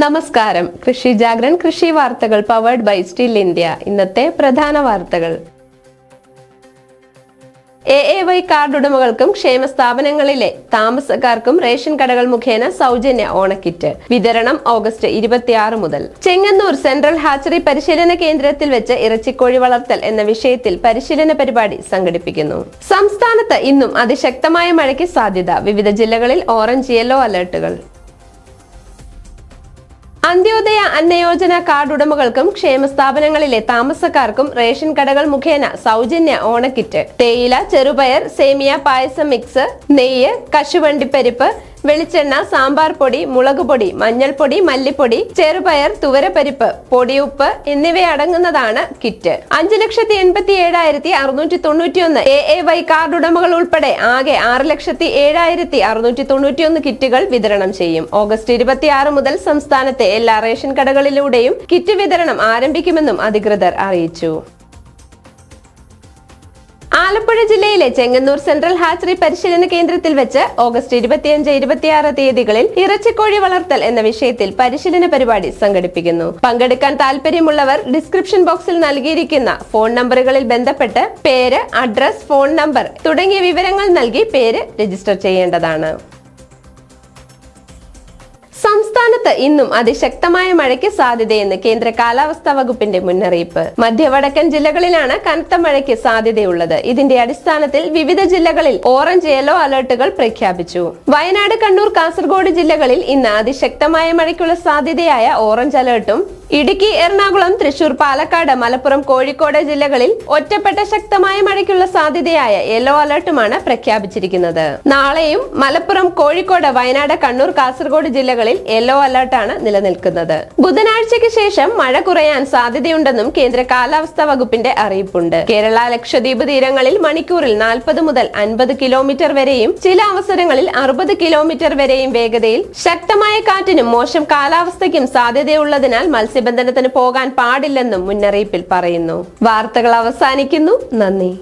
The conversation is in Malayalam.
നമസ്കാരം. കൃഷി ജാഗ്രൻ കൃഷി വാർത്തകൾ പവേർഡ് ബൈ സ്റ്റിൽ ഇന്ത്യ ഇന്നത്തെ പ്രധാന വാർത്തകൾ. എ എ വൈ കാർഡ് ഉടമകൾക്കും ക്ഷേമ സ്ഥാപനങ്ങളിലെ താമസക്കാർക്കും റേഷൻ കടകൾ മുഖേന സൗജന്യ ഓണക്കിറ്റ്. വിതരണം ഓഗസ്റ്റ് ഇരുപത്തിയാറ് മുതൽ. ചെങ്ങന്നൂർ സെൻട്രൽ ഹാച്ചറി പരിശീലന കേന്ദ്രത്തിൽ വെച്ച് ഇറച്ചിക്കോഴി വളർത്തൽ എന്ന വിഷയത്തിൽ പരിശീലന പരിപാടി സംഘടിപ്പിക്കുന്നു. സംസ്ഥാനത്ത് ഇന്നും അതിശക്തമായ മഴയ്ക്ക് സാധ്യത. വിവിധ ജില്ലകളിൽ ഓറഞ്ച് യെല്ലോ അലർട്ടുകൾ. അന്ത്യോദയ അന്നയോജന കാർഡ് ഉടമകൾക്കും ക്ഷേമസ്ഥാപനങ്ങളിലെ താമസക്കാർക്കും റേഷൻ കടകൾ മുഖേന സൗജന്യ ഓണക്കിറ്റ്. തേയില ചെറുപയർ സേമിയ പായസം മിക്സ് നെയ്യ് കശുവണ്ടിപ്പരിപ്പ് വെളിച്ചെണ്ണ സാമ്പാർ പൊടി മുളക് പൊടി മഞ്ഞൾപ്പൊടി മല്ലിപ്പൊടി ചെറുപയർ തുവരപ്പരിപ്പ് പൊടിയുപ്പ് എന്നിവയടങ്ങുന്നതാണ് കിറ്റ്. അഞ്ചു ലക്ഷത്തി എൺപത്തി ഏഴായിരത്തി അറുന്നൂറ്റി തൊണ്ണൂറ്റിയൊന്ന് എ എ വൈ കാർഡ് ഉടമകൾ ഉൾപ്പെടെ ആകെ ആറ് ലക്ഷത്തി ഏഴായിരത്തി അറുന്നൂറ്റി തൊണ്ണൂറ്റിയൊന്ന് കിറ്റുകൾ വിതരണം ചെയ്യും. ഓഗസ്റ്റ് ഇരുപത്തിയാറ് മുതൽ സംസ്ഥാനത്തെ എല്ലാ റേഷൻ കടകളിലൂടെയും കിറ്റ് വിതരണം ആരംഭിക്കുമെന്നും അധികൃതർ അറിയിച്ചു. ആലപ്പുഴ ജില്ലയിലെ ചെങ്ങന്നൂർ സെൻട്രൽ ഹാച്ചറി പരിശീലന കേന്ദ്രത്തിൽ വെച്ച് ഓഗസ്റ്റ് ഇരുപത്തിയഞ്ച് ഇരുപത്തിയാറ് തീയതികളിൽ ഇറച്ചിക്കോഴി വളർത്തൽ എന്ന വിഷയത്തിൽ പരിശീലന പരിപാടി സംഘടിപ്പിക്കുന്നു. പങ്കെടുക്കാൻ താല്പര്യമുള്ളവർ ഡിസ്ക്രിപ്ഷൻ ബോക്സിൽ നൽകിയിരിക്കുന്ന ഫോൺ നമ്പറുകളിൽ ബന്ധപ്പെട്ട് പേര് അഡ്രസ് ഫോൺ നമ്പർ തുടങ്ങിയ വിവരങ്ങൾ നൽകി പേര് രജിസ്റ്റർ ചെയ്യേണ്ടതാണ്. സംസ്ഥാനത്ത് ഇന്നും അതിശക്തമായ മഴയ്ക്ക് സാധ്യതയെന്ന് കേന്ദ്ര കാലാവസ്ഥാ വകുപ്പിന്റെ മുന്നറിയിപ്പ്. മധ്യവടക്കൻ ജില്ലകളിലാണ് കനത്ത മഴയ്ക്ക് സാധ്യതയുള്ളത്. ഇതിന്റെ അടിസ്ഥാനത്തിൽ വിവിധ ജില്ലകളിൽ ഓറഞ്ച് യെല്ലോ അലർട്ടുകൾ പ്രഖ്യാപിച്ചു. വയനാട് കണ്ണൂർ കാസർഗോഡ് ജില്ലകളിൽ ഇന്ന് അതിശക്തമായ മഴയ്ക്കുള്ള സാധ്യതയായ ഓറഞ്ച് അലർട്ടും ഇടുക്കി എറണാകുളം തൃശൂർ പാലക്കാട് മലപ്പുറം കോഴിക്കോട് ജില്ലകളിൽ ഒറ്റപ്പെട്ട ശക്തമായ മഴയ്ക്കുള്ള സാധ്യതയായ യെല്ലോ അലർട്ടുമാണ് പ്രഖ്യാപിച്ചിരിക്കുന്നത്. നാളെയും മലപ്പുറം കോഴിക്കോട് വയനാട് കണ്ണൂർ കാസർഗോഡ് ജില്ലകളിൽ യെല്ലോ അലർട്ടാണ് നിലനിൽക്കുന്നത്. ബുധനാഴ്ചയ്ക്ക് ശേഷം മഴ കുറയാൻ സാധ്യതയുണ്ടെന്നും കേന്ദ്ര കാലാവസ്ഥാ വകുപ്പിന്റെ അറിയിപ്പുണ്ട്. കേരള ലക്ഷദ്വീപ് തീരങ്ങളിൽ മണിക്കൂറിൽ നാൽപ്പത് മുതൽ അൻപത് കിലോമീറ്റർ വരെയും ചില അവസരങ്ങളിൽ അറുപത് കിലോമീറ്റർ വരെയും വേഗതയിൽ ശക്തമായ കാറ്റിനും മോശം കാലാവസ്ഥയ്ക്കും സാധ്യതയുള്ളതിനാൽ മത്സ്യബന്ധനത്തിന് പോകാൻ പാടില്ലെന്നും മുന്നറിയിപ്പിൽ പറയുന്നു. വാർത്തകൾ അവസാനിക്കുന്നു. നന്ദി.